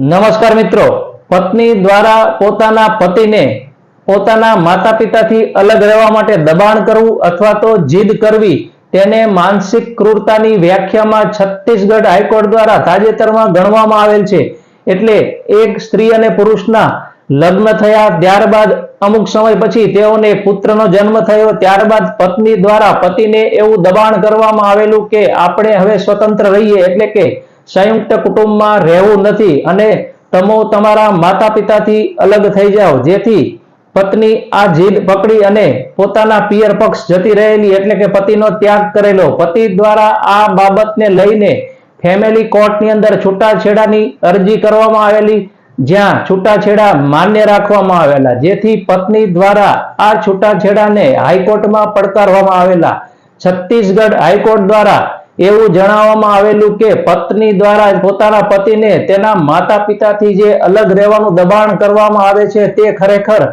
નમસ્કાર મિત્રો. પત્ની દ્વારા પોતાના પતિને પોતાના માતા પિતાથી અલગ રહેવા માટે દબાણ કરવું અથવા તો જીદ કરવી તેને માનસિક ક્રૂરતાની વ્યાખ્યામાં છત્તીસગઢ હાઈકોર્ટ દ્વારા તાજેતરમાં ગણવામાં આવેલ છે. એટલે એક સ્ત્રી અને પુરુષના લગ્ન થયા ત્યારબાદ અમુક સમય પછી તેઓને પુત્રનો જન્મ થયો ત્યારબાદ પત્ની દ્વારા પતિને એવું દબાણ કરવામાં આવેલું કે આપણે હવે સ્વતંત્ર રહીએ એટલે કે સંયુક્ત કુટુંબમાં રહેવું નથી અને તમો તમારા માતા પિતાથી અલગ થઈ જાઓ. જેથી પત્ની આ જીદ પકડી અને પોતાના પિયર પક્ષ જતી રહેલી એટલે કે પતિનો ત્યાગ કરેલો પતિ દ્વારા આ બાબતને લઈને ફેમિલી કોર્ટની અંદર છૂટાછેડાની અરજી કરવામાં આવેલી, જ્યાં છૂટાછેડા માન્ય રાખવામાં આવેલા. જેથી પત્ની દ્વારા આ છૂટાછેડાને હાઈકોર્ટમાં પડકારવામાં આવેલા. છત્તીસગઢ હાઈકોર્ટ દ્વારા એવું જણાવવામાં આવેલું કે પત્ની દ્વારા પોતાના પતિને તેના માતા પિતાથી જે અલગ રહેવાનું દબાણ કરવામાં આવે છે તે ખરેખર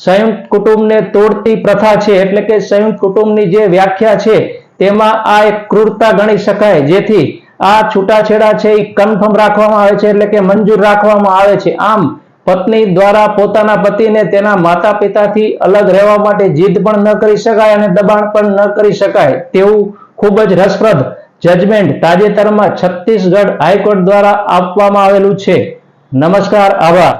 સંયુક્ત કુટુંબને તોડતી પ્રથા છે. એટલે કે સંયુક્ત કુટુંબની જે વ્યાખ્યા છે તેમાં આ એક ક્રૂરતા ગણી શકાય. જેથી આ છૂટાછેડા છે એ કન્ફર્મ રાખવામાં આવે છે એટલે કે મંજૂર રાખવામાં આવે છે. આમ પત્ની દ્વારા પોતાના પતિને તેના માતા પિતાથી અલગ રહેવા માટે જીદ પણ ન કરી શકાય અને દબાણ પણ ન કરી શકાય તેવું ખૂબ જ રસપ્રદ જજમેન્ટ તાજેતરમાં છત્તીસગઢ હાઈકોર્ટ દ્વારા આપવામાં આવેલું છે. નમસ્કાર આભાર.